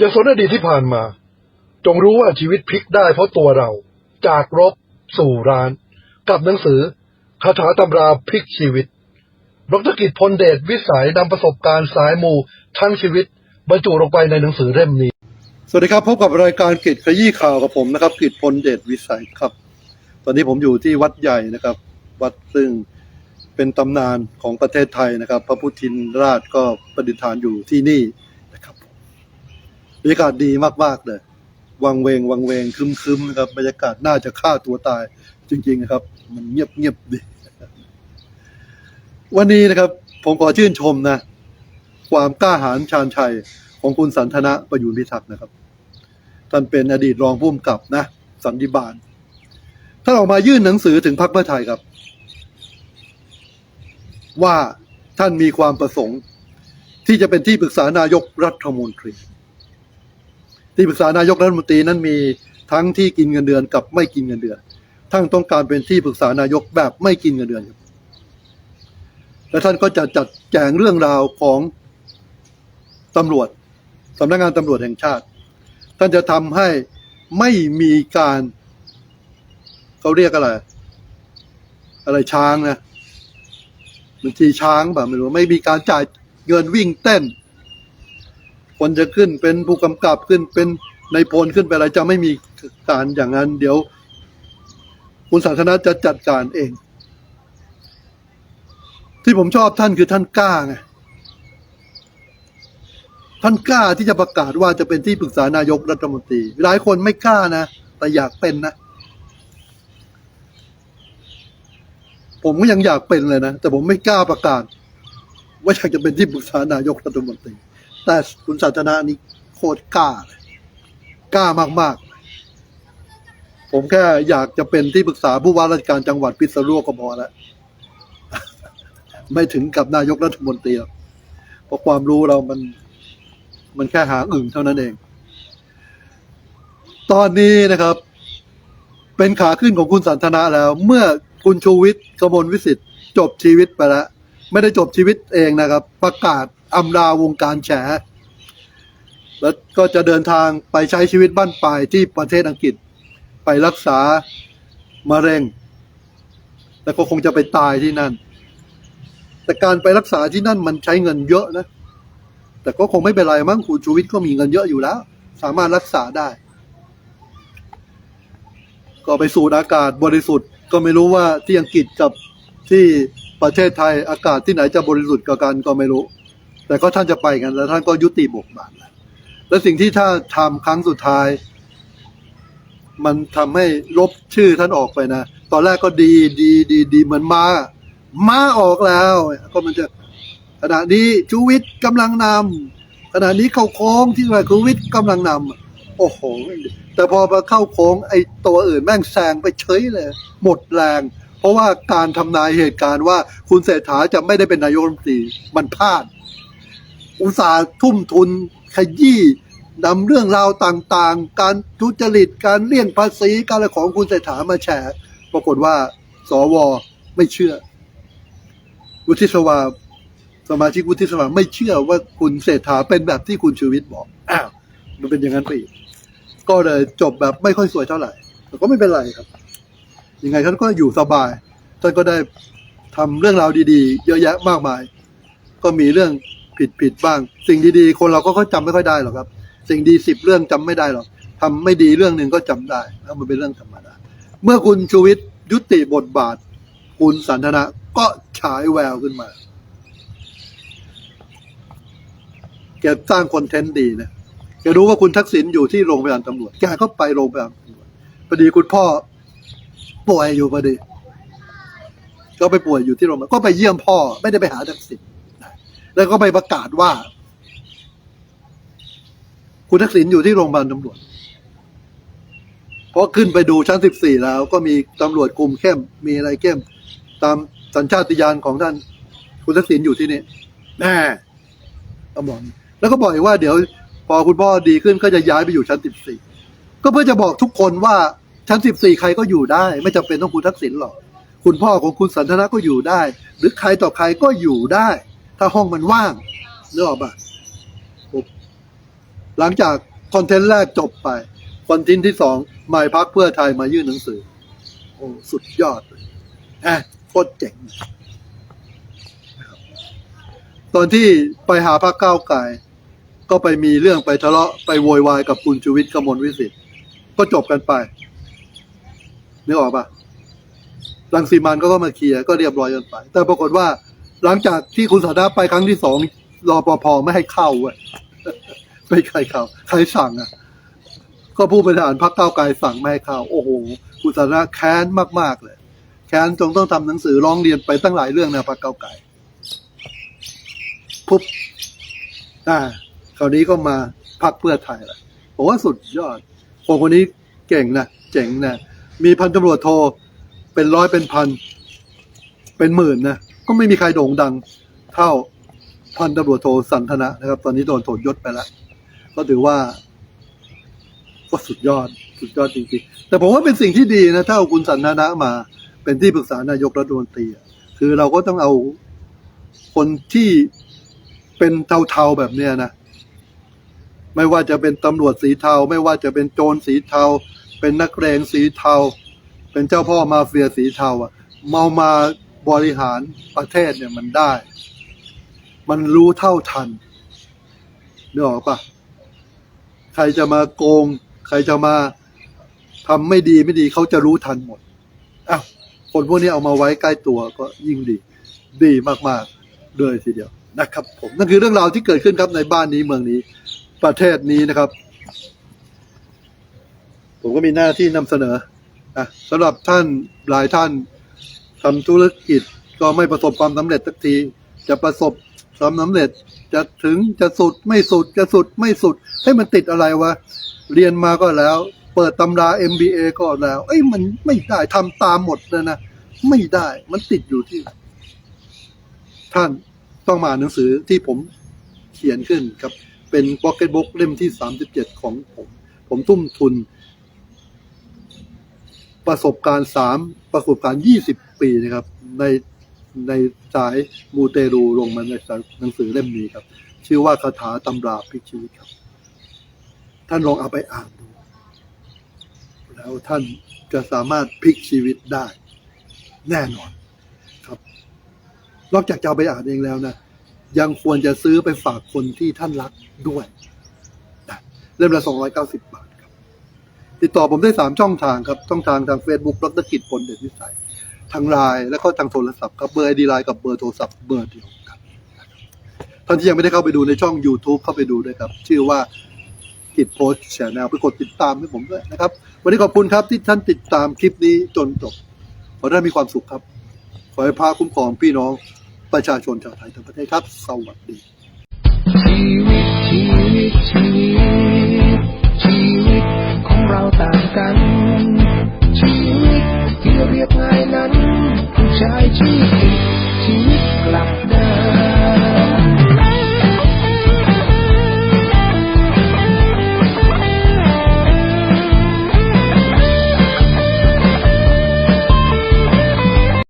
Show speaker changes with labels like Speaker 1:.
Speaker 1: อย่าสนอดีตที่ผ่านมา จงรู้ว่าชีวิตพลิกได้เพราะตัวเรา จากรบ สู่ร้าน กับหนังสือคาถาตำราพลิกชีวิตดรกิจพลเดชวิสัยนำประสบการณ์สายมูทั้งชีวิต บรรจุลงไปในหนังสือเล่มนี้ สวัสดีครับ พบกับรายการกิจขยี้ข่าวกับผมนะครับ กิจพลเดชวิสัยครับ ตอนนี้ผมอยู่ที่วัดใหญ่นะครับ วัดซึ่งเป็นตำนานของประเทศไทยนะครับ พระพุทธินราชก็ประดิษฐานอยู่ที่นี่ บรรยากาศดีมากๆเลย วังเวง วังเวงคึมคึมนะครับ บรรยากาศน่าจะฆ่าตัวตาย จริงๆนะครับ มันเงียบเงียบดี วันนี้นะครับ ผมขอชื่นชมนะ ความกล้าหาญชาญชัยของคุณสันทนะประยูรพิทักษ์นะครับ ท่านเป็นอดีตรองผู้กำกับนะ สันติบาลท่านออกมายื่นหนังสือถึงพรรคเพื่อไทยครับ ว่าท่านมีความประสงค์ ที่จะเป็นที่ปรึกษานายกรัฐมนตรี ที่ปรึกษานายกรัฐมนตรีนั้นมีทั้งที่กินเงินเดือนกับไม่กินเงินเดือนท่านต้องการเป็นที่ปรึกษานายกแบบไม่กินเงินเดือนครับ และท่านก็จะจัดแจงเรื่องราวของตำรวจสำนักงานตำรวจแห่งชาติ ท่านจะทำให้ไม่มีการเขาเรียกอะไร อะไรช้างนะบางทีช้างแบบไม่รู้ไม่มีการจ่ายเงินวิ่งเต้น คนจะขึ้นเป็นผู้กำกับขึ้นเป็นในพลขึ้นไปอะไรจะไม่มีการอย่างนั้น เดี๋ยว คุณสันทนาจะจัดการเอง ที่ผมชอบท่านคือท่านกล้าไงท่านกล้าที่จะประกาศว่าจะเป็นที่ปรึกษานายกรัฐมนตรี หลายคนไม่กล้านะ แต่อยากเป็นนะ ผมก็ยังอยากเป็นเลยนะ แต่ผมไม่กล้าประกาศ ว่าอยากจะเป็นที่ปรึกษานายกรัฐมนตรี แต่คุณสันทนานี่โคตรกล้าเลยกล้ามากๆ ผมแค่อยากจะเป็นที่ปรึกษาผู้ว่าราชการจังหวัดพิษณุโลกก็พอแล้วไม่ถึงกับนายกรัฐมนตรีเพราะความรู้เรามัน มันแค่หาอึ่งเท่านั้นเอง ตอนนี้นะครับ เป็นขาขึ้นของคุณสันทนาแล้ว เมื่อคุณชูวิทย์กมลวิสิทธิ์จบชีวิตไปแล้ว ไม่ได้จบชีวิตเองนะครับ ประกาศอำลาวงการแฉ แล้วก็จะเดินทางไปใช้ชีวิตบ้านปลายที่ประเทศอังกฤษ ไปรักษามะเร็ง แล้วก็คงจะไปตายที่นั่น แต่การไปรักษาที่นั่นมันใช้เงินเยอะนะ แต่ก็คงไม่เป็นไรมั้งคุณชูวิทย์ก็มีเงินเยอะอยู่แล้ว สามารถรักษาได้ ก็ไปสูดอากาศบริสุทธิ์ ก็ไม่รู้ว่าที่อังกฤษกับที่ ประเทศไทยอากาศที่ไหนจะบริสุทธิ์กว่ากันก็ไม่รู้ แต่ก็ท่านจะไปกันแล้วท่านก็ยุติบทบาทแล้วและสิ่งที่ถ้าทำครั้งสุดท้าย มันทำให้ลบชื่อท่านออกไปนะ ตอนแรกก็ดีดีดีดีเหมือนมามาออกแล้ว ก็มันจะขณะนี้ชูวิทย์กำลังนำขณะนี้เข้าโค้งที่ว่าชูวิทย์กำลังนำโอ้โห แต่พอมาเข้าโค้งไอ้ตัวอื่นแม่งแซงไปเฉยเลย หมดแรง เพราะว่าการทำนายเหตุการณ์ว่าคุณเศรษฐาจะไม่ได้เป็นนายกรัฐมนตรีมันพลาด อุตสาห์ทุ่มทุนขยี้นำเรื่องราวต่างๆ การทุจริตการเลี่ยงภาษีการอะไรของคุณเศรษฐามาแฉปรากฏว่า สวไม่เชื่อ วุฒิสภาสมาชิกวุฒิสภาไม่เชื่อว่าคุณเศรษฐาเป็นแบบที่คุณชูวิทย์บอกอ้าวมันเป็นอย่างนั้นไปอีก ก็เลยจบแบบไม่ค่อยสวยเท่าไหร่ แต่ก็ไม่เป็นไรครับ ยังไงท่านก็อยู่สบาย ท่านก็ได้ทำเรื่องราวดีๆ เยอะแยะมากมาย ก็มีเรื่องผิดผิดๆบ้าง สิ่งดีๆ คนเราก็จำไม่ค่อยได้หรอกครับ สิ่งดีสิบเรื่องจำไม่ได้หรอกทำไม่ดีเรื่องหนึ่งก็จำได้แล้วมันเป็นเรื่องธรรมดาเมื่อคุณชูวิทย์ยุติบทบาท คุณสันทนะก็ฉายแววขึ้นมาแกสร้างคอนเทนต์ดีนะแกรู้ว่าคุณทักษิณอยู่ที่โรงพยาบาลตำรวจแกก็ไปโรงพยาบาลตำรวจพอดีคุณพ่อ ป่วยอยู่พอดี ก็ไปป่วยอยู่ที่โรงพยาบาลก็ไปเยี่ยมพ่อ ไม่ได้ไปหาทักษิณนะแล้วก็ไปประกาศว่า คุณทักษิณอยู่ที่โรงพยาบาลตำรวจเพราะขึ้นไปดูชั้นสิบสี่แล้วก็มีตำรวจคุมเข้ม มีอะไรเข้ม ตามสัญชาตญาณของท่าน คุณทักษิณอยู่ที่นี่แน่ก็บอกอย่างนี้แล้วก็บอกอีกว่าเดี๋ยว พอคุณพ่อดีขึ้นก็จะย้ายไปอยู่ชั้นสิบสี่ก็เพื่อจะบอกทุกคนว่า ชั้นสิบสี่ใครก็อยู่ได้ ไม่จำเป็นต้องคุณทักษิณหรอก คุณพ่อของคุณสันทนาก็อยู่ได้ หรือใครต่อใครก็อยู่ได้ ถ้าห้องมันว่างนึกออกปะหลังจากคอนเทนต์แรกจบไป คอนเทนต์ที่สองหมายพักเพื่อไทยมายื่นหนังสือ โอ้สุดยอดเลยแอะโคตรเจ๋งนะครับตอนที่ไปหาพรรคก้าวไกลก็ไปมีเรื่องไปทะเลาะไปโวยวายกับคุณชูวิทย์กมลวิสิทธิ์ก็จบกันไป นึกออกปะรังสีมันก็ก็มาเคลียร์ก็เรียบร้อยกันไป แต่ปรากฏว่า หลังจากที่คุณสันทนาไปครั้งที่สองรอปภไม่ให้เข้าเว้ยไม่ใครเข้าใครสั่งอะ ก็ผู้บริหารพรรคก้าไกลสั่งไม่ให้เข้า โอ้โหคุณสันทนาแค้นมากๆเลย แค้นจงต้องทำหนังสือร้องเรียนไปตั้งหลายเรื่องนะพรรคก้าไกลปุ๊บอ่าคราวนี้ก็มาพรรคเพื่อไทยละผมว่าสุดยอดคนคนนี้เก่งนะเจ๋งนะ มีพันตำรวจโทเป็นร้อยเป็นพัน เป็นหมื่นนะก็ไม่มีใครโด่งดัง เท่าพันตำรวจโทสันทนะนะครับ ตอนนี้โดนโถยศไปแล้วก็ถือว่าก็สุดยอด สุดยอดจริงๆ แต่ผมว่าเป็นสิ่งที่ดีนะ ถ้าเอาคุณสันทนะมาเป็นที่ปรึกษานายกรัฐมนตรีคือเราก็ต้องเอาคนที่เป็นเทาๆแบบเนี้ยนะ ไม่ว่าจะเป็นตำรวจสีเทา ไม่ว่าจะเป็นโจรสีเทา เป็นนักเลงสีเทา เป็นเจ้าพ่อมาเฟียสีเทาอะเมามาบริหารประเทศเนี่ยมันได้ มันรู้เท่าทันนึกออกปะใครจะมาโกง ใครจะมาทำไม่ดีไม่ดีเขาจะรู้ทันหมดอ้าวคนพวกนี้เอามาไว้ใกล้ตัวก็ยิ่งดี ดีมากๆเลยทีเดียวนะครับ ผมนั่นคือเรื่องราวที่เกิดขึ้นครับในบ้านนี้เมืองนี้ ประเทศนี้นะครับ ผมก็มีหน้าที่นำเสนอนะสำหรับท่านหลายท่านทำธุรกิจก็ไม่ประสบความสำเร็จสักที จะประสบความสำเร็จจะถึงจะสุดไม่สุดจะสุดไม่สุดให้มันติดอะไรวะเรียนมาก็แล้ว เปิดตำรา MBA ก็แล้ว เอ้ยมันไม่ได้ทำตามหมดเลยนะไม่ได้มันติดอยู่ที่ ท่านต้องมาหนังสือที่ผมเขียนขึ้นครับ เป็น Pocket Book เล่มที่ 37 ของผม ผมทุ่มทุน ประสบการณ์สามประสบการณ์ยี่สิบปีนะครับ ในในสายมูเตรูลงมาในหนังสือเล่มนี้ครับ ชื่อว่าคาถาตำราพลิกชีวิตครับ ท่านลองเอาไปอ่านดู แล้วท่านจะสามารถพลิกชีวิตได้ แน่นอนครับ นอกจากจะเอาไปอ่านเองแล้วนะยังควรจะซื้อไปฝากคนที่ท่านรักด้วยนะเล่มละสองร้อยเก้าสิบบาท ติดต่อผมได้สามช่องทางครับ ช่องทางทาง Facebook ดรกิจพลเดชวิสัย ทางไลน์แล้วก็ทางโทรศัพท์ครับเบอร์ไอดีไลน์กับเบอร์โทรศัพท์เบอร์เดียวกันท่านที่ยังไม่ได้เข้าไปดูในช่อง YouTube เข้าไปดูด้วยครับ ชื่อว่ากิจโพสแชนแนลไปกดติดตามให้ผมด้วยนะครับ วันนี้ขอบคุณครับที่ท่านติดตามคลิปนี้จนจบขอให้ท่านมีความสุขครับ ขอให้พาคุ้มครองพี่น้องประชาชนชาวไทยทั้งประเทศครับ สวัสดี
Speaker 2: กันชีวิตที่เรียกง่ายนั้นผู้ชายที่